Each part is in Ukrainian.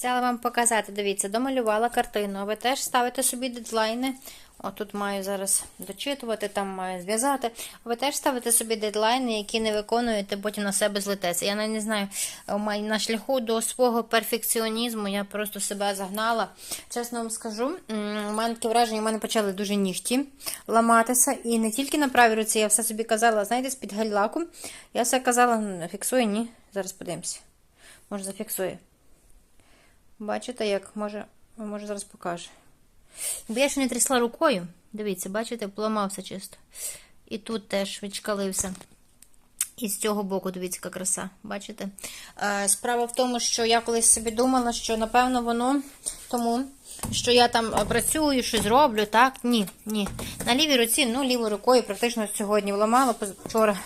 Обіцяла вам показати. Дивіться, домалювала картину. Ви теж ставите собі дедлайни. О, тут маю зараз дочитувати, там маю зв'язати. Ви теж ставите собі дедлайни, які не виконуєте, потім на себе злететься. Я не знаю, на шляху до свого перфекціонізму я просто себе загнала. Чесно вам скажу, у мене таке враження, у мене почали дуже нігті ламатися. І не тільки на правій руці, я все собі казала, знаєте, з-під гель-лаку. Я все казала, «М, фіксує, ні. Зараз подивимося. Може, зафіксує. Бачите, як може, може зараз покаже. Бо я ще не трясла рукою. Дивіться, бачите, поламався чисто. І тут теж відшкалився. І з цього боку, дивіться, яка краса. Бачите? Е, справа в тому, що я колись собі думала, що напевно воно тому, що я там е, працюю, щось роблю, так? Ні, ні. На лівій руці, ну, лівою рукою практично сьогодні вламала, вчора.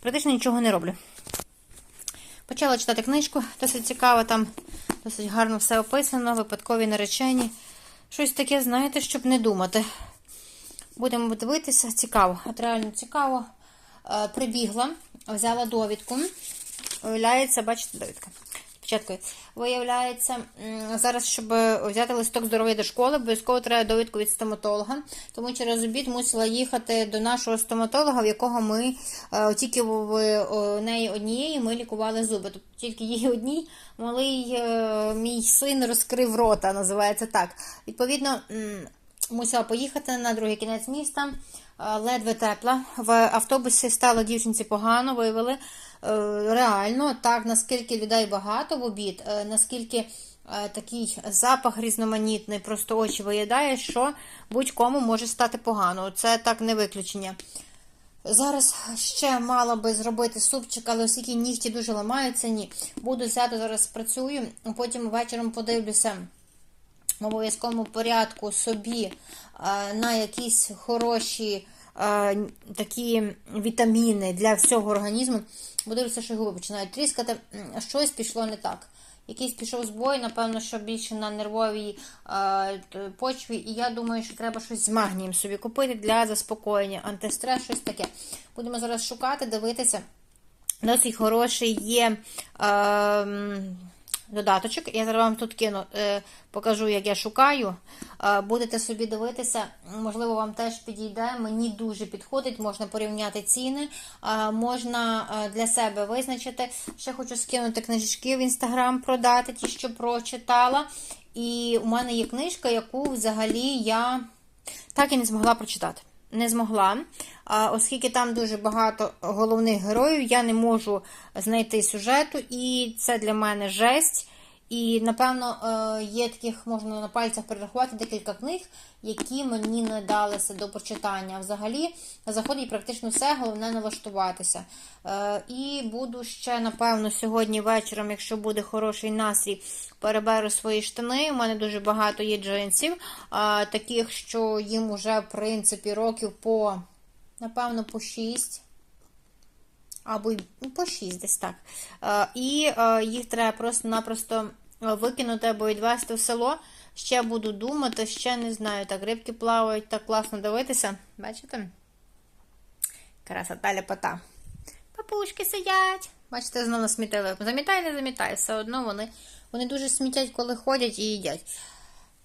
Практично нічого не роблю. Почала читати книжку, досить цікаво, там досить гарно все описано, випадкові наречені. Щось таке, знаєте, щоб не думати. Будемо дивитися, цікаво. От реально цікаво. Е, прибігла, взяла довідку. Виявляється, бачите, довідка. Спочатку. Виявляється, зараз, щоб взяти листок здоров'я до школи, обов'язково треба довідку від стоматолога. Тому через обід мусила їхати до нашого стоматолога, в якого ми е, тільки в неї однієї ми лікували зуби. Тобто тільки їй одній малий е, мій син розкрив рота, називається так. Відповідно, мусила поїхати на другий кінець міста. е, Ледве тепла. В автобусі стало дівчинці погано, виявили. Е, Реально, так, наскільки людей багато в обід, е, наскільки такий запах різноманітний, просто очі виїдає, що будь-кому може стати погано. Це так не виключення. Зараз ще мала би зробити супчик, але оскільки нігті дуже ламаються, ні. Буду взяти, зараз працюю, потім вечором подивлюся в обов'язковому порядку собі е, на якісь хороші е, такі вітаміни для всього організму. Бо дивлюся, що губи починають тріскати. Щось пішло не так. Якийсь пішов збой, напевно, що більше на нервовій е, почві. І я думаю, що треба щось з магнієм собі купити для заспокоєння, антистрес, щось таке. Будемо зараз шукати, дивитися. Досить хороший є е, додаточок. Я зараз вам тут кину, е, покажу, як я шукаю. Е, будете собі дивитися, можливо, вам теж підійде. Мені дуже підходить, можна порівняти ціни, е, можна для себе визначити. Ще хочу скинути книжечки в інстаграм, продати, ті, що прочитала. І у мене є книжка, яку взагалі я так і не змогла прочитати. Не змогла, оскільки там дуже багато головних героїв, я не можу знайти сюжету, і це для мене жесть. І, напевно, е, є таких, можна на пальцях перерахувати декілька книг, які мені не далися до прочитання. Взагалі, заходить практично все, головне налаштуватися. Е, І буду ще, напевно, сьогодні вечором, якщо буде хороший настрій, переберу свої штани. У мене дуже багато є джинсів, таких, що їм уже, в принципі, років по, напевно, по 6. Або й ну, по 6 десь так. Е, І е, їх треба просто-напросто е, викинути або відвести в село. Ще буду думати, ще не знаю. Так, рибки плавають, так класно дивитися. Бачите? Красота ляпота. Папушки сидять. Бачите, знову смітили. Замітай, не замітай. Все одно вони, вони дуже смітять, коли ходять і їдять.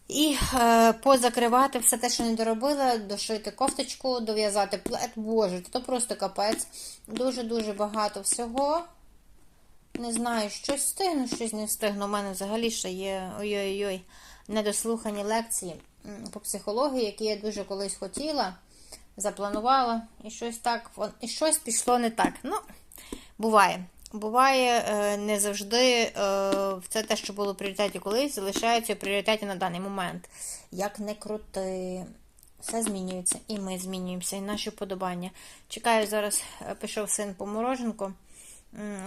І е, позакривати все те, що не доробила, дошити кофточку, дов'язати плед. Боже, то просто капець. Дуже-дуже багато всього. Не знаю, щось встигну, щось не встигну. У мене взагалі ще є ой-ой-ой, недослухані лекції по психології, які я дуже колись хотіла, запланувала, і щось так, і щось пішло не так. Ну, буває. Буває е, не завжди це те, що було в пріоритеті колись, залишається в пріоритеті на даний момент. Як не крути, все змінюється, і ми змінюємося, і наші вподобання. Чекаю, зараз е, пішов син по мороженку.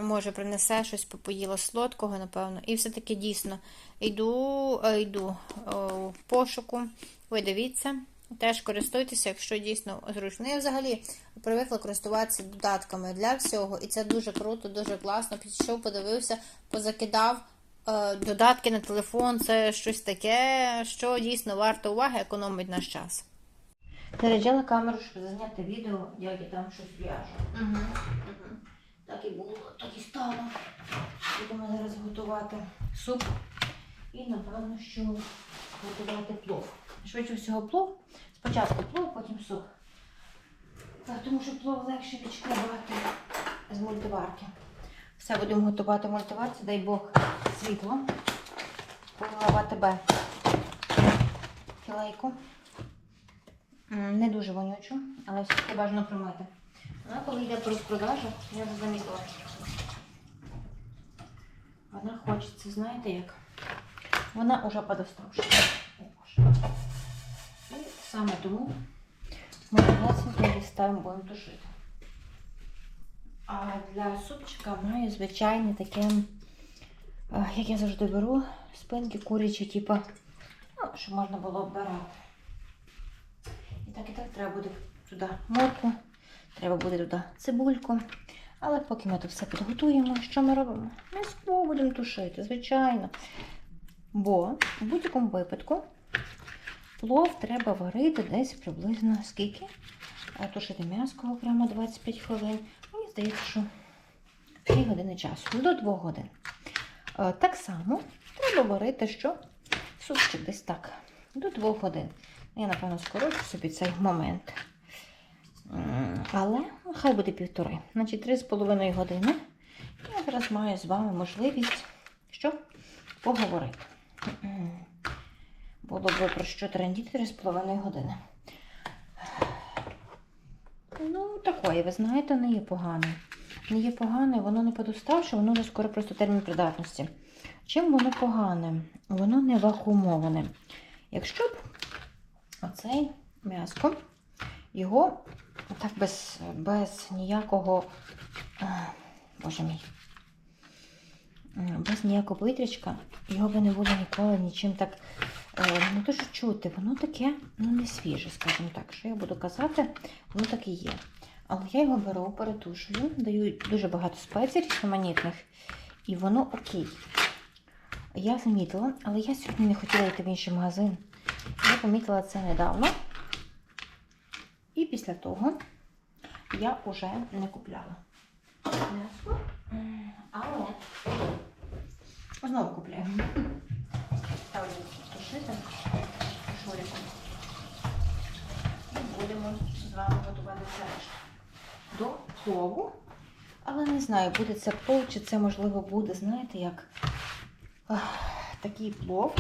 Може, принесе щось поїла солодкого, напевно. І все-таки дійсно йду, е, йду е, в пошуку. Ви дивіться, теж користуйтеся, якщо дійсно зручно. Я взагалі привикла користуватися додатками для всього, і це дуже круто, дуже класно. Підійшов, подивився, позакидав. Е, Додатки на телефон це щось таке, що дійсно варто уваги, економить наш час. Заряджала камеру, щоб зазняти відео, як я там щось в'яжу. Угу. Так і було, так і стало. Будемо зараз готувати суп. і, напевно, що готувати плов. Швидше всього плов. Спочатку плов, потім суп. Так, тому що плов легше відшкрябати з мультиварки. Все будемо готувати в мультиварці, дай Бог світло. Помила тебе філейку. Не дуже вонючу, але все-таки бажано промити. Вона коли йде по розпродажу, я вже замітила. Вона хочеться, знаєте як? Вона уже подоставши. І саме тому ми власне ставимо будемо тушити. А для супчика маю звичайне таке, як я завжди беру, спинки курячі, типу, ну, щоб можна було обирати. І так і так треба буде туди морку, треба буде туди цибульку. Але поки ми то все підготуємо, що ми робимо? Ми скло будемо тушити, звичайно. Бо в будь-якому випадку плов треба варити десь приблизно скільки? А Тушити м'яско окремо 25 хвилин. Мені здається, що 3 години часу, до 2 годин. Е, Так само треба варити що? Супчик десь так, до 2 годин. Я, напевно, скорочу собі цей момент. Але хай буде півтори. Значить, 3,5 години. Я зараз маю з вами можливість що? поговорити. Було б про що трендіти 3,5 години. Ну, такое, ви знаєте, не є погане. Не є погане, воно не подоставше, воно вже скоро просто термін придатності. Чим воно погане? Воно не вакуумоване. Якщо б оцей м'яско, його так без, без ніякого, боже мій, без ніякого витрічка, його би не було ніколи нічим так е, не дуже чути. Воно таке, ну не свіже, скажімо так. Що я буду казати, воно так і є. Але я його беру, перетушую, даю дуже багато спецій різноманітних, і воно окей. Я замітила, але я сьогодні не хотіла йти в інший магазин. Я помітила це недавно. І після того я вже не купляла. Але знову купляю. Ставлю тушити шуриком. І будемо з вами готувати це решта. До плову. Але не знаю, буде це плов, чи це можливо буде, знаєте, як ах, такий плов,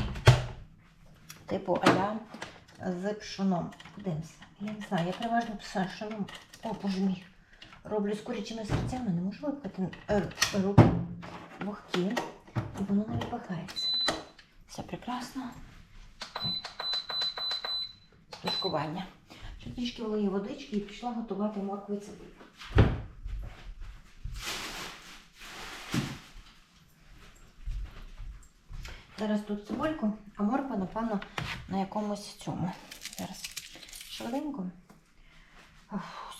типу аля з пшоном. Подивимося. Я не знаю, я переважно пшоном, о, боже мій, роблю з курячими серцями, не можу випити е, руки вогкі, і воно не випихається. Все прекрасно. Тушкування. Ще трішки влию водички і пішла готувати моркву і цибулю. Зараз тут цибульку, а морква, напевно, на якомусь цьому. Зараз швиденько.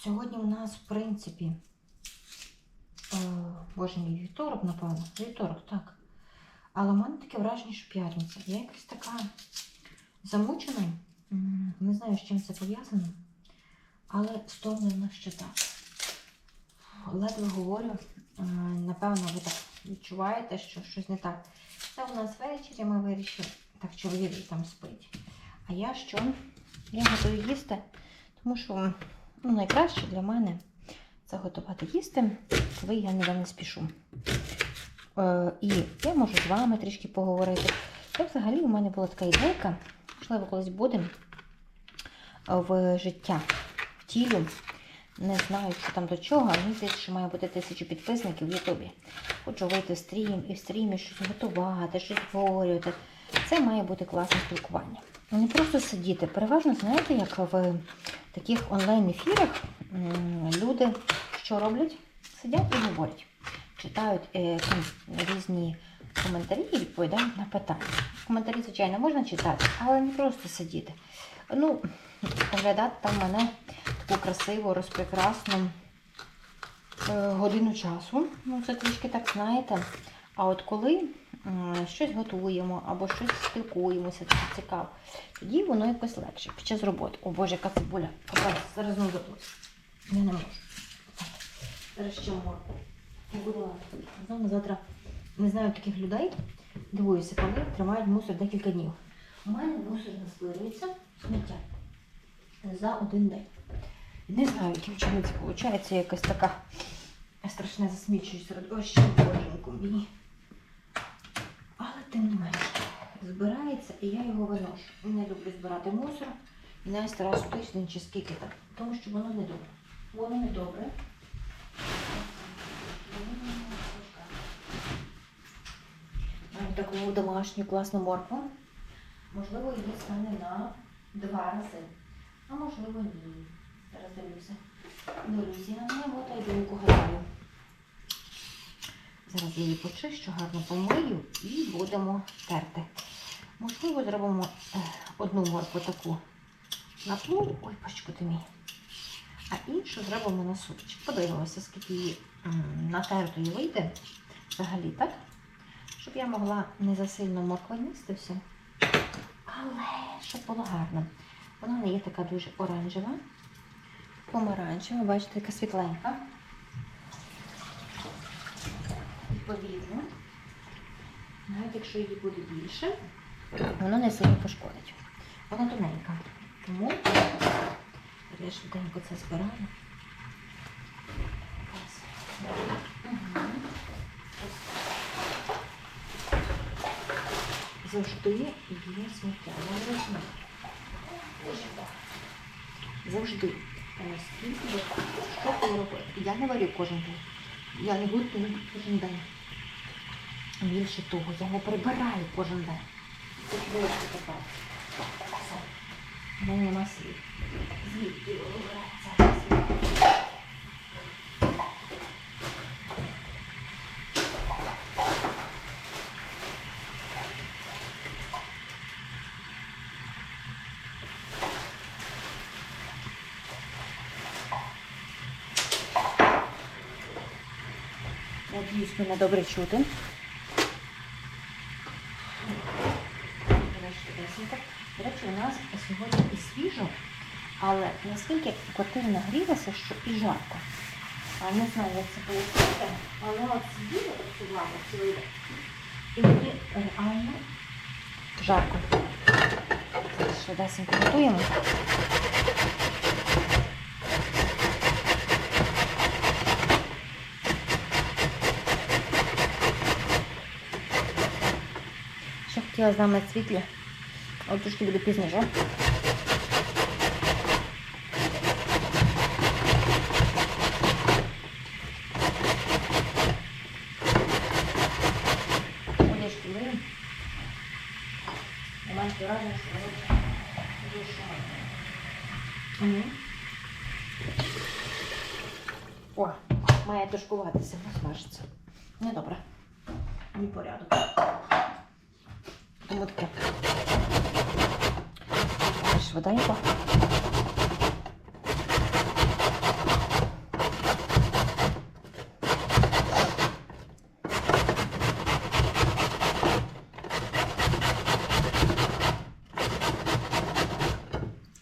Сьогодні у нас, в принципі, е, боже мій, вівторок, напевно. Вівторок, так. Але в мене таке враження, що п'ятниця. Я якась така замучена. Не знаю, з чим це пов'язано, але стомлена ще так. Ледве говорю. Е, Напевно, ви так відчуваєте, що щось не так. Це у нас ввечері ми вирішили. Так, чоловік там спить. А я що? Я готую їсти, тому що ну, найкраще для мене це готувати їсти, коли я ніде не спішу. Е, і я можу з вами трішки поговорити. Це взагалі у мене була така ідейка, можливо, колись буде в життя втілю. Не знаю, що там до чого, але здається, що має бути тисячу підписників в Ютубі. Хочу вийти в стрім і в стрімі щось готувати, щось створювати. Це має бути класне спілкування. Не просто сидіти. Переважно, знаєте, як в таких онлайн-ефірах люди що роблять? Сидять і говорять. Читають е, різні коментарі і відповідають на питання. Коментарі, звичайно, можна читати, але не просто сидіти. Ну, оглядати там мене таку красиву, розпрекрасну е, годину часу. Ну, це трішки так, знаєте. А от коли щось готуємо або щось спілкуємося, це цікаво, тоді воно якось легше під час роботи. О Боже, яка цибуля. Зараз, знову заплачу. Я не можу. Зараз ще. Знову завтра не знаю таких людей. дивуюся, коли тримають мусор декілька днів. У мене мусор назбирується сміття за один день. Не знаю, яким чином це виходить, якась така страшне засмічує середовище, боженьку мені. Тим не менше, збирається і я його виношу. Не люблю збирати мусор. І навіть стараюся тиждень чи скільки так. Тому що воно не добре. Воно не добре. Маю таку домашню класну моркву. Можливо, її стане на два рази. А можливо, ні. Зараз дивлюся. Дивлюся на небо та й думку гадаю. Зараз я її почищу, гарно помию і будемо терти. Можливо, зробимо е, одну моркву таку на плов. Ой, пачку мій. А іншу зробимо на супчик. Подивимося, скільки її натертої вийде взагалі, так? Щоб я могла не засильно моркваністи все. Але щоб було гарно. Вона не є така дуже оранжева. Помаранчева, бачите, яка світленька. Відповідно, навіть якщо її буде більше, воно не сильно пошкодить. Вона тоненька. Тому я швиденько це збираю. Завжди є сміття. Завжди. Скільки що робити? Я не варю кожен день. Я не готую кожен день. Більше того, я не прибираю кожен день. Тут вилки тепер. Все. У мене нема слів. Звідки вибирається? Надіюсь, мене добре чути. До речі, у нас сьогодні і свіжо, але наскільки квартира нагрілася, що і жарко. А не знаю, як це пояснити, але от сиділи працювали цілий день. І мені реально жарко. Швидесенько готуємо. Ще хотіла з нами світлі, але трошки буде пізніше. Вирим. У мене враження, що воно дуже шумно. О, має тушкуватися, смажиться. Недобре. Ні порядок. Тому таке. Швиденько.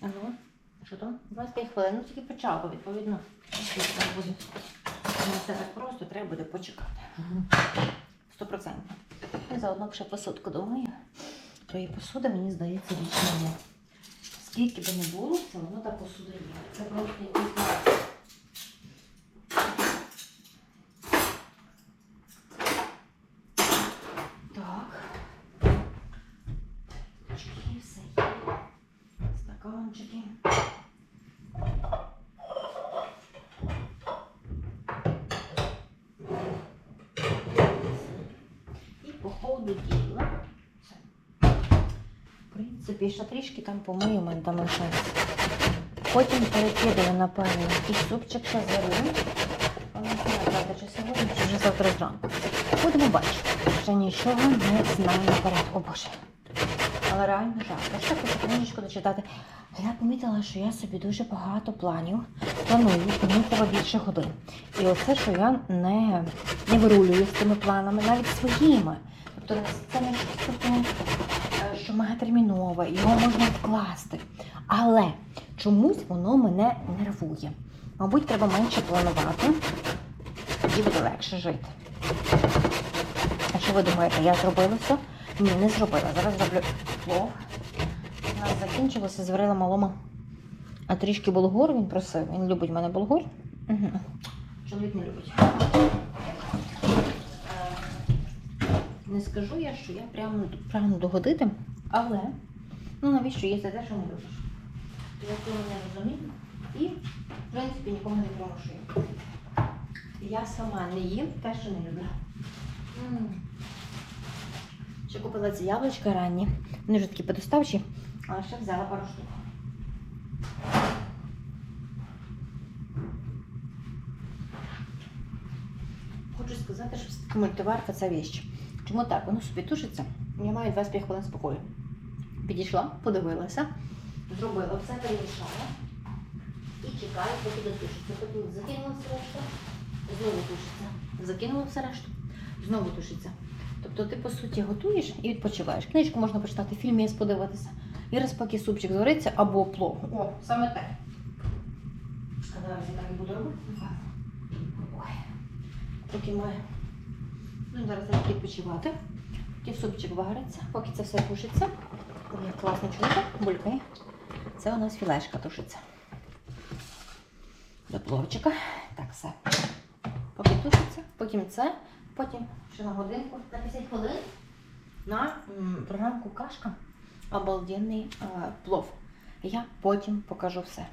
А ну, там? 25 хвилин. Ну тільки почав, бо відповідно. Буде. Не все так просто, треба буде почекати. Сто процентів. І заодно ще посудку думаю. Тої посуди, мені здається, вічно є. Скільки би не було, це воно та посуда є. Це просто якийсь. Так. Чки, все є. Стаканчики. І по ходу діла. Все. В принципі, ще трішки там помию, у там. Потім перекидаю, напевно, і супчик ще зварю. Але не правда, чи сьогодні, чи вже завтра зранку. Будемо бачити. Ще нічого не знаю наперед. О Боже. Але реально жарко. Ще хочу книжечку дочитати. Я помітила, що я собі дуже багато планів планую, треба більше годин. І оце, що я не, не вирулюю з цими планами, навіть своїми. Тобто це не що мегатермінове, його можна вкласти. Але чомусь воно мене нервує. Мабуть, треба менше планувати, тоді буде легше жити. А Що ви думаєте, я зробила все? Ні, не зробила. Зараз зроблю плов. У нас закінчилося, зварила малома. А трішки булгур він просив. Він любить в мене булгур. Угу. Чоловік не любить. Е, Не скажу я, що я прямо прагну догодити, але ну навіщо їсти те, що не любиш? Я цього не розумію і, в принципі, нікого не примушую. Я сама не їм те, що не люблю. Ще купила ці яблучка ранні. Вони вже такі подоставчі, але ще взяла пару штук. Хочу сказати, що все-таки мультиварка це віщ. Чому так? Воно собі тушиться. Я маю 25 хвилин спокою. Підійшла, подивилася, зробила все, перемішала і чекаю, поки дотушиться. Потім закинула все решту, знову тушиться. Закинула все решту, знову тушиться. Тобто ти, по суті, готуєш і відпочиваєш. Книжку можна почитати, фільм є подивитися. І раз поки супчик звариться або плов. О, саме так. А зараз я так і буду робити. Ой. Поки маю. Ну, зараз відпочивати. Поки супчик вариться, поки це все тушиться. Класно чути, булькає. Це у нас філешка тушиться. До пловчика. Так, все. Поки тушиться, потім це, потім ще на годинку, на 50 хвилин на програмку кашка. Обалденний е, плов. Я потім покажу все.